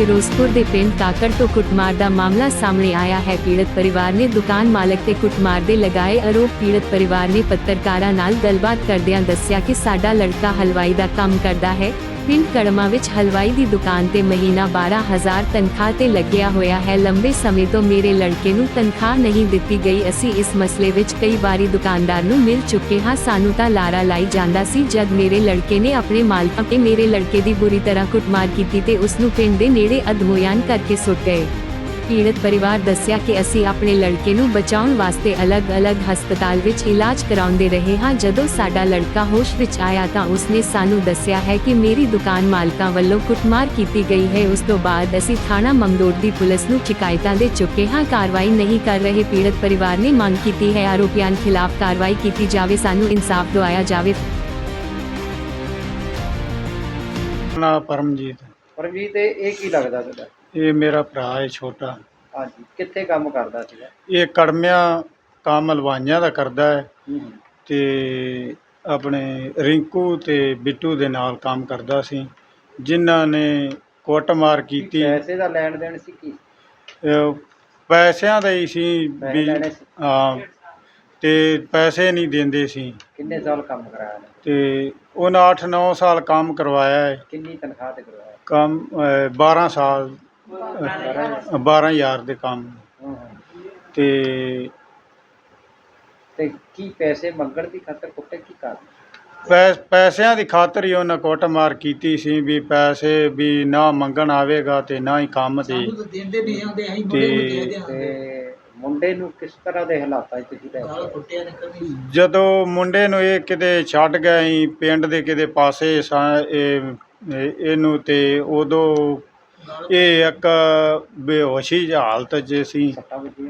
ਫਿਰੋਜ਼ਪੁਰ ਦੇ ਪਿੰਡ ਕਾਕੜ ਤੋਂ ਕੁੱਟਮਾਰ ਦਾ ਮਾਮਲਾ ਸਾਹਮਣੇ ਆਇਆ ਹੈ। ਪੀੜਤ ਪਰਿਵਾਰ ਨੇ ਦੁਕਾਨ ਮਾਲਕ ਤੇ ਕੁੱਟਮਾਰ ਦੇ ਲਗਾਏ ਆਰੋਪ। ਪੀੜਤ ਪਰਿਵਾਰ ਨੇ ਪੱਤਰਕਾਰਾਂ ਨਾਲ ਗੱਲਬਾਤ ਕਰਦਿਆਂ ਦੱਸਿਆ ਕਿ ਸਾਡਾ ਲੜਕਾ ਹਲਵਾਈ ਦਾ ਕੰਮ ਕਰਦਾ ਹੈ। ਪਿੰਡ ਕੜਮਾ ਵਿੱਚ ਹਲਵਾਈ ਦੀ ਦੁਕਾਨ ਤੇ ਮਹੀਨਾ 12000 ਤਨਖਾਹ ਤੇ ਲੱਗਿਆ ਹੋਇਆ ਹੈ। ਲੰਬੇ ਸਮੇਂ ਤੋਂ ਮੇਰੇ ਲੜਕੇ ਨੂੰ ਤਨਖਾਹ ਨਹੀਂ ਦਿੱਤੀ ਗਈ। ਅਸੀਂ ਇਸ ਮਸਲੇ ਵਿੱਚ ਕਈ ਵਾਰੀ ਦੁਕਾਨਦਾਰ ਨੂੰ ਮਿਲ ਚੁੱਕੇ ਹਾਂ। ਸਾਨੂੰ ਤਾਂ ਲਾਰਾ ਲਾਈ ਜਾਂਦਾ ਸੀ ਜਦ ਮੇਰੇ ਲੜਕੇ ਨੇ ਆਪਣੇ ਮਾਲਕਾਂ ਤੇ ਮੇਰੇ ਲੜਕੇ ਦੀ ਬੁਰੀ ਤਰ੍ਹਾਂ ਕੁੱਟਮਾਰ ਕੀਤੀ ਤੇ ਉਸ ਨੂੰ ਪਿੰਡ ਦੇ ਨੇੜੇ ਅਧਮੋਇਆਨ ਕਰਕੇ ਸੁੱਟ ਗਏ। ਪੀੜਤ ਪਰਿਵਾਰ ਦੱਸਿਆ ਕਿ ਅਸੀਂ ਆਪਣੇ ਲੜਕੇ ਨੂੰ ਬਚਾਉਣ ਵਾਸਤੇ ਅਲੱਗ-ਅਲੱਗ ਹਸਪਤਾਲ ਵਿੱਚ ਇਲਾਜ ਕਰਾਉਂਦੇ ਰਹੇ ਹਾਂ। ਜਦੋਂ ਸਾਡਾ ਲੜਕਾ ਹੋਸ਼ ਵਿੱਚ ਆਇਆ ਤਾਂ ਉਸਨੇ ਸਾਨੂੰ ਦੱਸਿਆ ਹੈ ਕਿ ਮੇਰੀ ਦੁਕਾਨ ਮਾਲਕਾਂ ਵੱਲੋਂ ਕੁੱਟਮਾਰ ਕੀਤੀ ਗਈ ਹੈ। ਉਸ ਤੋਂ ਬਾਅਦ ਅਸੀਂ ਥਾਣਾ ਮੰਗਦੋੜ ਦੀ ਪੁਲਿਸ ਨੂੰ ਸ਼ਿਕਾਇਤਾਂ ਦੇ ਚੁੱਕੇ ਹਾਂ। ਕਾਰਵਾਈ ਨਹੀਂ ਕਰ ਰਹੇ ਪੀੜਤ ਪਰਿਵਾਰ ਨੇ ਮੰਗ ਕੀਤੀ ਹੈ। ਆਰੋਪੀਆਂ ਖਿਲਾਫ ਕਾਰਵਾਈ ਕੀਤੀ ਜਾਵੇ ਸਾਨੂੰ ਇਨਸਾਫ ਦਿਵਾਇਆ ਜਾਵੇ। ਨਾ ਪਰਮਜੀਤ। ਪਰਮਜੀਤ ਇਹ ਇਹ ਕੀ ਲੱਗਦਾ ਤੁਹਾਡਾ? ਇਹ ਮੇਰਾ ਭਰਾ ਹੈ ਛੋਟਾ। ਹਾਂਜੀ ਕਿੱਥੇ ਕੰਮ ਕਰਦਾ ਸੀਗਾ? ਇਹ ਕੜਮਿਆਂ ਕੰਮ ਹਲਵਾਈਆਂ ਦਾ ਕਰਦਾ ਹੈ। ਹੂੰ ਤੇ ਆਪਣੇ ਰਿੰਕੂ ਤੇ ਬਿੱਟੂ ਦੇ ਨਾਲ ਕੰਮ ਕਰਦਾ ਸੀ। ਜਿਨ੍ਹਾਂ ਨੇ ਕੁੱਟਮਾਰ ਕੀਤੀ। ਪੈਸੇ ਦਾ ਲੈਣ ਦੇਣ ਸੀ ਕੀ? ਅਹ ਪੈਸਿਆਂ ਦਾ ਹੀ ਸੀ ਪੈਸੇ ਵੀ ਲੈਣੇ ਸੀ? ਹਾਂ ਤੇ ਪੈਸੇ ਨਹੀਂ ਦਿੰਦੇ ਸੀ। ਕਿੰਨੇ ਸਾਲ ਕੰਮ ਕਰਾਇਆ ਨੇ ਤੇ ਉਹਨਾਂ 8-9 ਸਾਲ ਕੰਮ ਕਰਵਾਇਆ ਹੈ। ਕਿੰਨੀ ਤਨਖਾਹ ਤੇ ਕਰਵਾਇਆ? ਕੰਮ ਅਹ 12 ਸਾਲ 12000 ਦੇ ਕੰਮ। ਤੇ ਤੇ ਕੀ ਪੈਸੇ ਮੰਗਣ ਦੀ ਖਾਤਰ ਕੁੱਟੇ ਕੀ ਕਰ ਪੈਸਿਆਂ ਦੀ ਖਾਤਰ ਹੀ ਉਹਨਾਂ ਕੁੱਟਮਾਰ ਕੀਤੀ ਸੀ ਵੀ ਪੈਸੇ ਵੀ ਨਾ ਮੰਗਣ ਆਵੇਗਾ ਤੇ ਨਾ ਹੀ ਕੰਮ ਦੇ ਦਿੰਦੇ ਨਹੀਂ ਆਉਂਦੇ ਅਸੀਂ ਮੁੰਡੇ ਨੂੰ ਦੇ ਤੇ ਮੁੰਡੇ ਨੂੰ ਕਿਸ ਤਰ੍ਹਾਂ ਦੇ ਹਾਲਾਤਾਂ 'ਚ ਤੁਸੀਂ ਲੈ ਜਦੋਂ ਮੁੰਡੇ ਨੂੰ ਇਹ ਕਿਤੇ ਛੱਡ ਗਏ ਸੀ ਪਿੰਡ ਦੇ ਕਿਤੇ ਪਾਸੇ ਇਹਨੂੰ ਤੇ ਉਦੋਂ ਇਹ ਇੱਕ ਬੇਹੋਸ਼ੀ ਜਿਹੀ ਹਾਲਤ 'ਚ ਸੀ।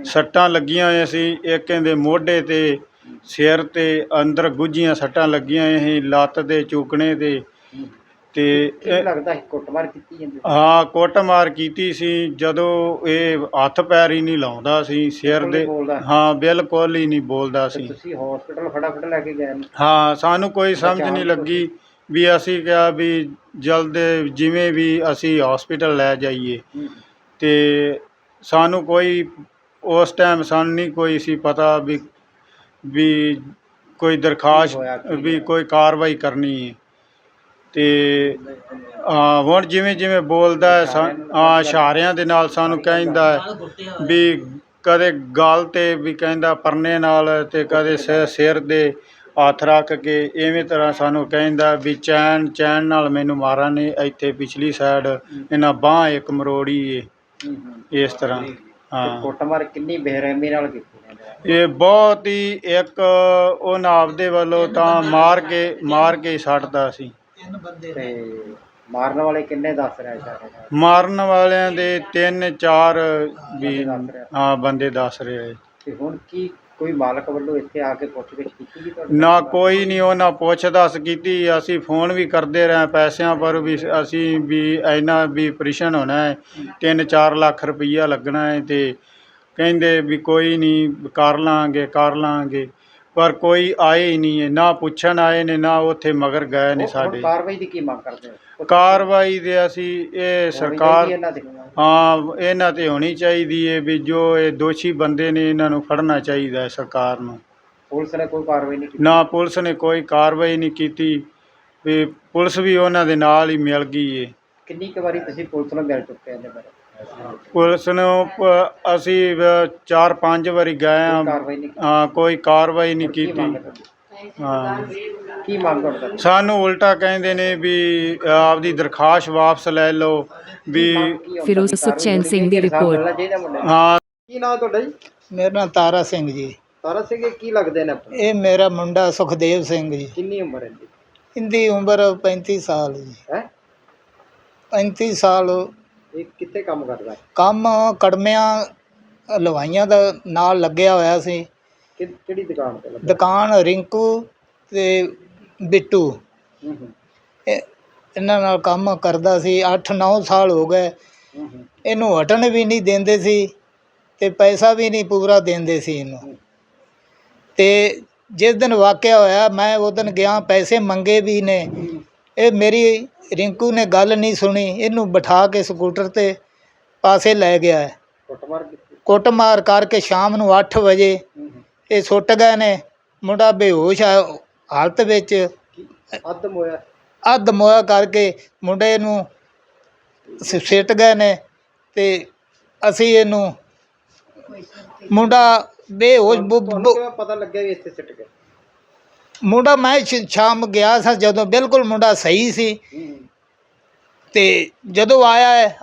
ਸੱਟਾਂ ਲੱਗੀਆਂ ਹੋਈਆਂ ਸੀ। ਇੱਕ ਕਹਿੰਦੇ ਮੋਢੇ ਤੇ ਸਿਰ ਤੇ ਅੰਦਰ ਗੁੱਝੀਆਂ ਸੱਟਾਂ ਲੱਗੀਆਂ ਹੋਈਆਂ ਸੀ ਲੱਤ ਦੇ ਚੂਕਣੇ ਤੇ। ਤੇ ਇਹ- ਲੱਗਦਾ ਸੀ? ਕੁੱਟਮਾਰ ਕੀਤੀ ਜਾਂਦੀ ਸੀ? ਹਾਂ ਕੁੱਟਮਾਰ ਕੀਤੀ ਸੀ। ਜਦੋਂ ਇਹ ਹੱਥ ਪੈਰ ਹੀ ਨਹੀਂ ਲਾਉਂਦਾ ਸੀ ਸਿਰ ਦੇ। ਹਾਂ ਬਿਲਕੁਲ ਹੀ ਨਹੀਂ ਬੋਲਦਾ ਤੇ ਸੀ। ਤੁਸੀਂ ਹਸਪੀਟਲ ਫਟਾਫਟ ਲੈ ਕੇ ਗਏ। ਹਾਂ ਸਾਨੂੰ ਕੋਈ ਸਮਝ ਨਹੀਂ ਲੱਗੀ। ਵੀ ਅਸੀਂ ਕਿਹਾ ਵੀ ਜਲਦ ਜਿਵੇਂ ਵੀ ਅਸੀਂ ਹਸਪੀਟਲ ਲੈ ਜਾਈਏ। ਤੇ ਸਾਨੂੰ ਕੋਈ ਉਸ ਟਾਈਮ ਸਾਨੂੰ ਨਹੀਂ ਕੋਈ ਸੀ ਪਤਾ ਵੀ ਵੀ ਕੋਈ ਦਰਖਾਸਤ ਵੀ। ਕੋਈ ਕਾਰਵਾਈ ਕਰਨੀ ਹੈ ਤੇ ਹਾਂ ਹੁਣ ਜਿਵੇਂ ਜਿਵੇਂ ਬੋਲਦਾ ਹੈ ਹਾਂ ਇਸ਼ਾਰਿਆਂ ਦੇ ਨਾਲ ਸਾਨੂੰ ਕਹਿੰਦਾ ਹੈ ਵੀ ਕਦੇ ਗਾਲ ਤੇ ਵੀ ਕਹਿੰਦਾ ਪਰਨੇ ਨਾਲ ਤੇ ਕਦੇ ਸਿਰ ਦੇ ਹੱਥ ਰੱਖ ਕੇ ਐਵੇਂ ਤਰ੍ਹਾਂ ਸਾਨੂੰ ਕਹਿੰਦਾ ਵੀ ਚੈਨ ਚੈਨ ਨਾਲ ਮੈਨੂੰ ਮਾਰਾ ਨੇ ਇੱਥੇ ਪਿਛਲੀ ਸਾਈਡ ਇਹਨਾਂ ਬਾਹ ਇੱਕ ਮਰੋੜੀ ਏ। ਇਸ ਤਰ੍ਹਾਂ ਹਾਂ। ਕੁੱਟਮਾਰ ਕਿੰਨੀ ਬੇਰਹਿਮੀ ਨਾਲ ਕੀਤੀ ਨੇ ਇਹ ਬਹੁਤ ਹੀ ਇੱਕ ਉਹਨਾਂ ਆਪਦੇ ਵੱਲੋਂ ਤਾਂ ਮਾਰ ਕੇ ਮਾਰ ਕੇ ਛੱਡਦਾ ਸੀ। ਤਿੰਨ ਬੰਦੇ ਨੇ ਤੇ ਮਾਰਨ ਵਾਲੇ ਕਿੰਨੇ ਦੱਸ ਰਿਹਾ ਨਾਲ ਮਾਰਨ ਵਾਲਿਆਂ ਦੇ ਤਿੰਨ ਚਾਰ ਵੀ। ਹਾਂ ਬੰਦੇ ਦੱਸ ਰਹੇ ਤੇ ਹੁਣ ਕੀ ਕੋਈ ਮਾਲਕ ਵੱਲੋਂ ਇੱਥੇ ਆ ਕੇ ਪੁੱਛਗਿੱਛ ਕੀਤੀ ਗਈ ਤੁਹਾਡੇ ਨਾ ਕੋਈ ਨਹੀਂ ਉਹਨਾਂ ਪੁੱਛ ਦੱਸ ਕੀਤੀ ਅਸੀਂ ਫੋਨ ਵੀ ਕਰਦੇ ਰਹੇ ਪੈਸਿਆਂ ਪਰ ਵੀ ਅਸੀਂ ਵੀ ਇੰਨਾ ਵੀ ਆਪਰੇਸ਼ਨ ਹੋਣਾ ਹੈ। 3-4 ਲੱਖ ਰੁਪਈਆ ਲੱਗਣਾ ਹੈ ਤੇ ਕਹਿੰਦੇ ਵੀ ਕੋਈ ਨਹੀਂ ਕਰ ਲਾਂਗੇ ਕਰ ਲਾਂਗੇ। ਪਰ ਕੋਈ ਆਏ ਹੀ ਨਹੀਂ ਹੈ ਨਾ ਪੁੱਛਣ ਆਏ ਨੇ ਨਾ ਉੱਥੇ ਮਗਰ ਗਏ ਨੇ ਸਾਡੇ। ਕਾਰਵਾਈ ਦੀ ਕੀ ਮੰਗ ਕਰਦੇ ਹੋ? ਕਾਰਵਾਈ ਦੇ ਅਸੀਂ ਇਹ ਸਰਕਾਰ ਹਾਂ ਇਹਨਾਂ ਤੇ ਹੋਣੀ ਚਾਹੀਦੀ ਹੈ ਵੀ ਜੋ ਇਹ ਦੋਸ਼ੀ ਬੰਦੇ ਨੇ ਇਹਨਾਂ ਨੂੰ ਫੜਨਾ ਚਾਹੀਦਾ ਹੈ ਸਰਕਾਰ ਨੂੰ। ਪੁਲਿਸ ਨੇ ਕੋਈ ਕਾਰਵਾਈ ਨਹੀਂ ਕੀਤੀ? ਨਾ ਪੁਲਿਸ ਨੇ ਕੋਈ ਕਾਰਵਾਈ ਨਹੀਂ ਕੀਤੀ ਵੀ ਪੁਲਿਸ ਵੀ ਉਹਨਾਂ ਦੇ ਨਾਲ ਹੀ ਮਿਲ ਗਈ ਏ। ਕਿੰਨੀ ਕੁ ਵਾਰੀ ਤੁਸੀਂ ਪੁਲਿਸ ਨੂੰ ਮਿਲ ਚੁੱਕੇ ਇਹਦੇ ਬਾਰੇ? ਪੁਲਿਸ ਨੂੰ ਪ- ਅਸੀਂ ਵ- ਚਾਰ ਪੰਜ ਵਾਰੀ ਗਏ ਕੋਈ ਹਾਂ ਕਾਰਵਾਈ ਨਹੀਂ ਕੀਤੀ। ਹਾਂ ਕੋਈ ਕਾਰਵਾਈ ਨਹੀਂ ਕੀਤੀ। ਮੰਗ ਹੈ ਤੁਹਾਡੀ? ਹਾਂ। ਕੀ ਮੰਗ ਕਰਦੇ? ਸਾਨੂੰ ਉਲਟਾ ਕਹਿੰਦੇ ਨੇ ਵੀ ਆਪਦੀ ਦਰਖਾਸਤ ਵਾਪਸ ਲੈ ਲਓ ਵੀ ਫਿਰੋਜ਼ ਸੁਖਚੈਨ ਸਿੰਘ ਦੀ ਰਿਪੋਰਟ। ਹਾਂ। ਕੀ ਨਾਮ ਤੁਹਾਡਾ ਜੀ? ਮੇਰਾ ਨਾਮ ਤਾਰਾ ਸਿੰਘ ਜੀ। ਤਾਰਾ ਸਿੰਘ ਇਹ ਕੀ ਲੱਗਦੇ ਨੇ ਆਪਣੇ? ਇਹ ਮੇਰਾ ਮੁੰਡਾ ਸੁਖਦੇਵ ਸਿੰਘ ਜੀ। ਕਿੰਨੀ ਉਮਰ ਹੈ ਜੀ ਇਹਦੀ ਉਮਰ 35 ਸਾਲ ਜੀ। ਹੈ? 35 ਸਾਲ ਇਹ ਕਿੱਥੇ ਕੰਮ ਕਰਦਾ? ਕੰਮ ਕੜਮਿਆਂ ਲਵਾਈਆਂ ਦਾ ਨਾਲ ਲੱਗਿਆ ਹੋਇਆ ਸੀ। ਕਿ- ਕਿਹੜੀ ਦੁਕਾਨ ਤੇ ਲੱਗਾ ਦੁਕਾਨ ਰਿੰਕੂ ਤੇ ਬਿੱਟੂ। ਹੂੰ ਹੂੰ। ਇਹ- ਇਹਨਾਂ ਨਾਲ ਕੰਮ ਕਰਦਾ ਸੀ। 8-9 ਸਾਲ ਹੋ ਗਏ। ਹੂੰ ਹੂੰ। ਇਹਨੂੰ ਹਟਣ ਵੀ ਨਹੀਂ ਦਿੰਦੇ ਸੀ ਤੇ ਪੈਸਾ ਵੀ ਨਹੀਂ ਪੂਰਾ ਦਿੰਦੇ ਸੀ ਇਹਨੂੰ। ਤੇ ਜਿਸ ਦਿਨ ਵਾਕਿਆ ਹੋਇਆ ਮੈਂ ਉਹ ਦਿਨ ਗਿਆ ਪੈਸੇ ਮੰਗੇ ਵੀ ਨੇ। ਇਹ ਮੇਰੀ ਰਿੰਕੂ ਨੇ ਗੱਲ ਨਹੀਂ ਸੁਣੀ ਇਹਨੂੰ ਬਿਠਾ ਕੇ ਸਕੂਟਰ ਤੇ ਪਾਸੇ ਲੈ ਗਿਆ ਹੈ। ਕੁੱਟਮਾਰ ਕੀਤੀ? ਕੁੱਟਮਾਰ ਕਰਕੇ ਸ਼ਾਮ ਨੂੰ 8 ਵਜੇ। ਇਹ ਸੁੱਟ ਗਏ ਨੇ ਮੁੰਡਾ ਬੇਹੋਸ਼ ਆ ਹਾਲਤ ਵਿੱਚ ਅੱਧ ਮੋਇਆ? ਅੱਧ ਮੋਇਆ ਕਰਕੇ ਮੁੰਡੇ ਨੂੰ ਸਿੱਟ ਗਏ ਨੇ ਤੇ ਅਸੀਂ ਇਹਨੂੰ ਮੁੰਡਾ ਬੇਹੋਸ਼ ਤੁਹਾਨੂੰ ਕਿਵੇਂ ਪਤਾ ਲੱਗਿਆ ਵੀ ਇੱਥੇ ਸਿੱਟ ਗਏ? ਮੁੰਡਾ ਮੈਂ ਸ਼- ਸ਼ਾਮ ਗਿਆ ਸਾਂ ਜਦੋਂ ਬਿਲਕੁਲ ਮੁੰਡਾ ਸਹੀ ਸੀ। ਤੇ ਜਦੋਂ ਆਇਆ ਹੈ,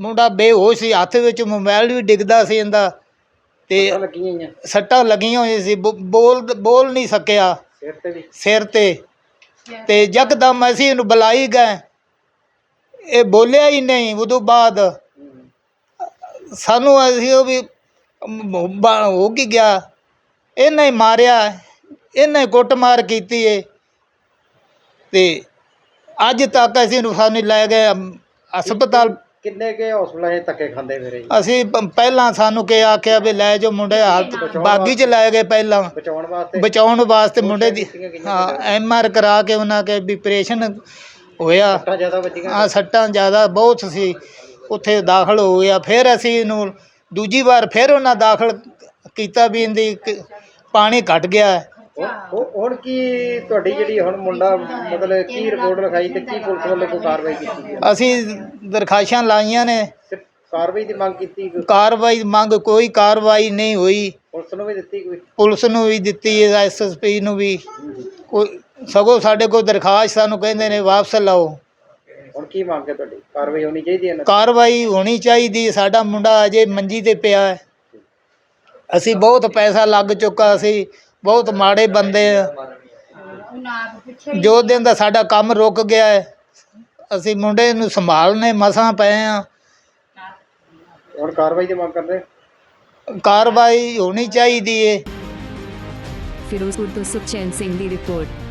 ਮੁੰਡਾ ਬੇਹੋਸ਼ ਸੀ ਹੱਥ ਵਿੱਚ ਮੋਬਾਈਲ ਵੀ ਡਿੱਗਦਾ ਸੀ ਇਹਦਾ। ਤੇ ਪਤਾ ਲੱਗੀਆਂ ਹੋਈਆਂ। ਸੱਟਾਂ ਲੱਗੀਆਂ ਹੋਈਆਂ ਸੀ ਬੋ- ਬੋਲ ਬੋਲ ਨਹੀਂ ਸਕਿਆ। ਸਿਰ ਤੇ ਵੀ। ਸਿਰ ਤੇ। ਤੇ ਯਕਦਮ ਅਸੀਂ ਇਹਨੂੰ ਬੁਲਾਈ ਗਏ। ਇਹ ਬੋਲਿਆ ਹੀ ਨਹੀਂ ਉਦੋਂ ਬਾਅਦ। ਹੂੰ, ਸਾਨੂੰ ਅਸੀਂ ਉਹ ਵੀ ਮ- ਬ- ਹੋ ਕੀ ਗਿਆ? ਇਹਨੇ ਹੀ ਮਾਰਿਆ। ਇਹਨੇ ਕੁੱਟਮਾਰ ਕੀਤੀ ਏ। ਤੇ ਅੱਜ ਤੱਕ ਅਸੀਂ ਨੂੰ ਸਾਨੂੰ ਲੈ ਗਏ ਹਸਪਤਾਲ। ਕਿੰਨੇ ਕੇ ਹੌਸਪੀਟਲਾਂ 'ਚ ਧੱਕੇ ਖਾਂਦੇ ਫਿਰੇ ਅਸੀਂ ਪ- ਪਹਿਲਾਂ ਸਾਨੂੰ ਕਿ ਆਖਿਆ ਵੀ ਲੈ ਜਾਓ ਮੁੰਡੇ ਹਾਲਤ ਬਾਗੀ ਚ ਲੈ ਗਏ ਪਹਿਲਾਂ। ਬਚਾਉਣ ਵਾਸਤੇ? ਬਚਾਉਣ ਵਾਸਤੇ ਮੁੰਡੇ ਦੀ ਹਾਂ ਐਮ ਆਰ ਕਰਾ ਕੇ ਉਹਨਾਂ ਕੇ ਵੀ ਆਪਰੇਸ਼ਨ ਹੋਇਆ। ਸੱਟਾਂ ਜ਼ਿਆਦਾ ਵੱਜੀਆਂ ਆ ਸੱਟਾਂ ਜ਼ਿਆਦਾ ਬਹੁਤ ਸੀ। ਉੱਥੇ ਦਾਖਲ ਹੋ ਗਿਆ। ਫਿਰ ਅਸੀਂ ਇਹਨੂੰ ਦੂਜੀ ਵਾਰ ਫਿਰ ਉਹਨਾਂ ਦਾਖਲ ਕੀਤਾ ਵੀ ਇਹਦੀ ਕ- ਪਾਣੀ ਘਟ ਗਿਆ। ਹੈ। ਹੁਣ- ਕੀ ਤੁਹਾਡੀ ਜਿਹੜੀ ਹੁਣ ਮੁੰਡਾ ਮਤਲਬ ਕੀ ਰਿਪੋਰਟ ਲਿਖਾਈ ਤੇ ਕੀ ਪੁਲਿਸ ਵੱਲੋਂ ਕੋਈ ਕਾਰਵਾਈ ਕੀਤੀ ਗਈ? ਅਸੀਂ ਦਰਖਾਸ਼ਾਂ ਲਾਈਆਂ ਨੇ। ਕਾਰਵਾਈ ਦੀ ਮੰਗ ਕੀਤੀ ਕੋਈ? ਕਾਰਵਾਈ ਮੰਗ ਕੋਈ ਕਾਰਵਾਈ ਨਹੀਂ ਹੋਈ। ਪੁਲਿਸ ਨੂੰ ਵੀ ਦਿੱਤੀ ਕੋਈ? ਪੁਲਿਸ ਨੂੰ ਵੀ ਦਿੱਤੀ ਹੈ ਐਸਐਸਪੀ ਨੂੰ ਵੀ। ਕੋਈ ਸਗੋਂ ਸਾਡੇ ਕੋਲ ਦਰਖਾਸਤ ਸਾਨੂੰ ਕਹਿੰਦੇ ਨੇ ਵਾਪਸ ਲਾਓ। ਹੁਣ ਕੀ ਮੰਗ ਹੈ ਤੁਹਾਡੀ? ਕਾਰਵਾਈ ਹੋਣੀ ਚਾਹੀਦੀ ਹੈ ਨਾ ਕਾਰਵਾਈ ਹੋਣੀ ਚਾਹੀਦੀ ਹੈ। ਸਾਡਾ ਮੁੰਡਾ ਅਜੇ ਮੰਜੀ ਤੇ ਪਿਆ ਹੈ। ਅਸੀਂ ਬਹੁਤ ਪੈਸਾ ਲੱਗ ਚੁੱਕਾ ਸੀ ਬਹੁਤ ਮਾੜੇ ਬੰਦੇ ਆ। ਜੋ ਦਿਨ ਦਾ ਸਾਡਾ ਕੰਮ ਰੁਕ ਗਿਆ ਹੈ ਅਸੀਂ ਮੁੰਡੇ ਨੂੰ ਸੰਭਾਲਨੇ ਮਸਾਂ ਪਏ ਆ। ਹੁਣ ਕਾਰਵਾਈ ਦੀ ਮੰਗ ਕਰਦੇ ਕਾਰਵਾਈ ਹੋਣੀ ਚਾਹੀਦੀ ਹੈ ਫਿਰੋਜ਼ਪੁਰ ਤੋਂ ਸੁਖਚੈਨ ਸਿੰਘ ਦੀ ਰਿਪੋਰਟ।